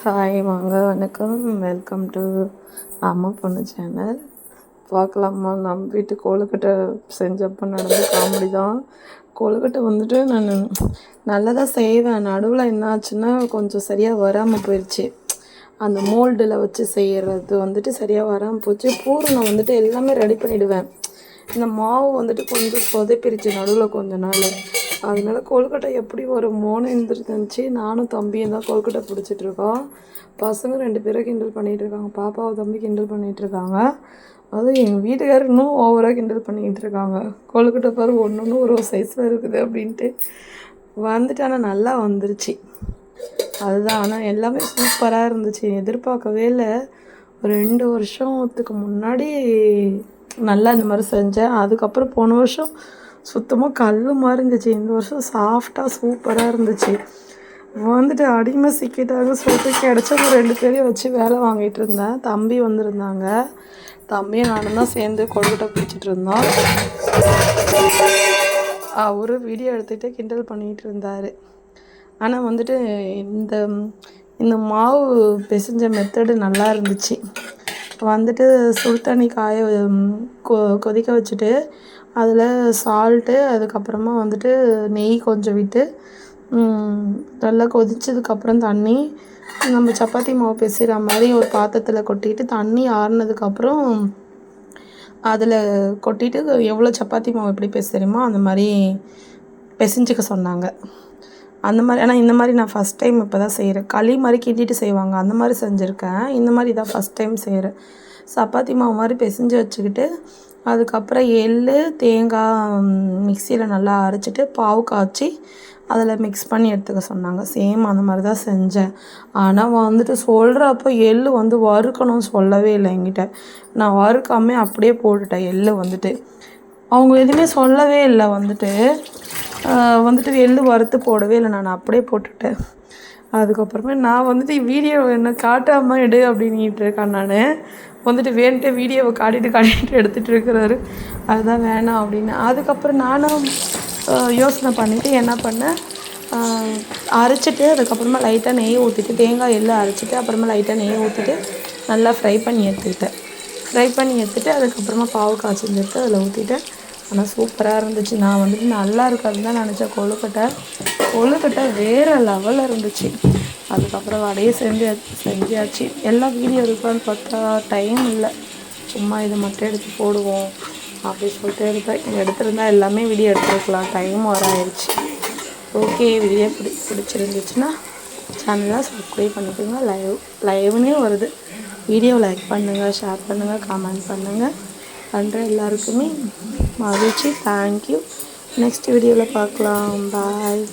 Hi வாங்க வணக்கம். Welcome to அம்மா பொண்ணு சேனல் பார்க்கலாமா? நம்ம வீட்டு கோழுக்கட்டை செஞ்சப்போ நடந்த காமெடி தான். கொழுக்கட்டை வந்துட்டு நான் நல்லதாக செய்வேன். நடுவில் என்ன ஆச்சுன்னா கொஞ்சம் சரியாக வராமல் போயிடுச்சு அந்த மோல்டில் வச்சு செய்கிறது வந்துட்டு சரியாக வராமல் போச்சு. பூரணம் வந்துட்டு எல்லாமே ரெடி பண்ணிவிடுவேன் இந்த மாவு வந்துட்டு கொஞ்சம் சொதப்பிருச்சு நடுவில் கொஞ்ச நாள். அதனால கொழுக்கட்டை எப்படி வருமோன்னு எழுந்திருந்துச்சு நானும் தம்பியும் தான் கொழுக்கட்டை பிடிச்சிட்டு இருக்கோம். பசங்க ரெண்டு பேரும் கிண்டல் பண்ணிகிட்டு இருக்காங்க. பாப்பாவை தம்பி கிண்டல் பண்ணிகிட்டு இருக்காங்க. அதுவும் எங்கள் வீட்டுக்காரர் இன்னும் ஓவராக கிண்டல் பண்ணிக்கிட்டு இருக்காங்க. கொழுக்கட்டை பாரு ஒன்று ஒன்று ஒரு சைஸில் இருக்குது அப்படின்ட்டு வந்துட்டு ஆனால் நல்லா வந்துருச்சு. அதுதான். ஆனால் எல்லாமே சூப்பராக இருந்துச்சு. எதிர்பார்க்கவே இல்லை. ஒரு ரெண்டு வருஷத்துக்கு முன்னாடி நல்லா இந்த மாதிரி செஞ்சேன். அதுக்கப்புறம் போன வருஷம் சுத்தமாக கல் மாதிரி இருந்துச்சு. இந்த வருஷம் சாஃப்டாக சூப்பராக இருந்துச்சு. வந்துட்டு அடிமை சிக்கிட்டாங்க சொல்லிட்டு ஒரு ரெண்டு பேரையும் வச்சு வேலை வாங்கிட்டு இருந்தேன். தம்பி வந்திருந்தாங்க. தம்பியும் நானும் தான் சேர்ந்து கொழுக்கட்டை பிடிச்சிட்டு இருந்தோம். அவர் வீடியோ எடுத்துகிட்டு கிண்டல் பண்ணிகிட்டு இருந்தார். ஆனால் வந்துட்டு இந்த இந்த மாவு பிசைஞ்ச மெத்தடு நல்லா இருந்துச்சு. வந்துட்டு சுடு தண்ணி காய கொ கொதிக்க வச்சுட்டு அதில் சால்ட்டு அதுக்கப்புறமா வந்துட்டு நெய் கொஞ்சம் விட்டு நல்லா கொதிச்சதுக்கப்புறம் தண்ணி நம்ம சப்பாத்தி மாவு பிசைகிற மாதிரி ஒரு பாத்திரத்தில் கொட்டிட்டு தண்ணி ஆறுனதுக்கப்புறம் அதில் கொட்டிட்டு எவ்வளோ சப்பாத்தி மாவு எப்படி பிசைகிறோமோ அந்த மாதிரி பிசைஞ்சிக்க சொன்னாங்க. அந்த மாதிரி ஆனால் இந்த மாதிரி நான் ஃபஸ்ட் டைம் இப்போ தான் செய்கிறேன் களி மாதிரி கிண்டிட்டு செய்வாங்க. அந்த மாதிரி செஞ்சுருக்கேன். இந்த மாதிரி தான் ஃபஸ்ட் டைம் செய்கிறேன் சப்பாத்தி மாவு மாதிரி பிசைஞ்சு வச்சுக்கிட்டு அதுக்கப்புறம் எள் தேங்காய் மிக்சியில் நல்லா அரைச்சிட்டு பாவு காய்ச்சி அதில் மிக்ஸ் பண்ணி எடுத்துக்க சொன்னாங்க. சேம் அந்த மாதிரி தான் செஞ்சேன். ஆனால் வந்துட்டு சொல்கிறப்போ எள் வந்து வறுக்கணும்னு சொல்லவே இல்லை என்கிட்ட. நான் வறுக்காமல் அப்படியே போட்டுட்டேன் எள் வந்துட்டு. அவங்க எதுவுமே சொல்லவே இல்லை வந்துட்டு. வந்துட்டு எள்ளு வறுத்து போடவே இல்லை நான். அப்படியே போட்டுட்டேன். அதுக்கப்புறமே நான் வந்துட்டு வீடியோ என்ன காட்டாமல் எடு அப்படின்ட்டு இருக்கேன் நான். வந்துட்டு வேணுட்டு வீடியோவை காட்டிட்டு காட்டிட்டு எடுத்துகிட்டு இருக்கிறாரு. அதுதான் வேணாம் அப்படின்னு. அதுக்கப்புறம் நானும் யோசனை பண்ணிவிட்டு என்ன பண்ணேன்? அரைச்சிட்டு அதுக்கப்புறமா லைட்டாக நெய் ஊற்றிட்டு தேங்காய் எல்லாம் அரைச்சிட்டு அப்புறமா லைட்டாக நெய் ஊற்றிட்டு நல்லா ஃப்ரை பண்ணி எடுத்துக்கிட்டேன். ஃப்ரை பண்ணி எடுத்துகிட்டு அதுக்கப்புறமா பாவு காய்ச்சி எடுத்து அதில் ஊற்றிட்டேன் ஆனால் சூப்பராக இருந்துச்சு. நான் வந்துட்டு நல்லா இருக்காதுன்னு தான் நினச்சேன். கொழுக்கட்டை கொழுக்கட்டை வேறு லெவலில் இருந்துச்சு. அதுக்கப்புறம் வடையே செஞ்சு செஞ்சாச்சு. எல்லா வீடியோ இருக்கான்னு பார்த்தா டைம் இல்லை. சும்மா இதை மட்டும் எடுத்து போடுவோம் அப்படி சொல்லிட்டு எடுத்தேன் எடுத்திருந்தா எல்லாமே வீடியோ எடுத்துருக்கலாம். டைம் வர ஆயிடுச்சு ஓகே வீடியோ பிடி பிடிச்சிருந்துச்சுன்னா சேனலாக சப்ஸ்கிரைப் பண்ணிக்கோங்க. லைவ் லைவ்னே வருது. வீடியோ லைக் பண்ணுங்கள் ஷேர் பண்ணுங்கள் கமெண்ட் பண்ணுங்கள் பண்ணுற எல்லாருக்குமே மகிழ்ச்சி. தேங்க்யூ நெக்ஸ்ட் வீடியோவில் பார்க்கலாம். பாய்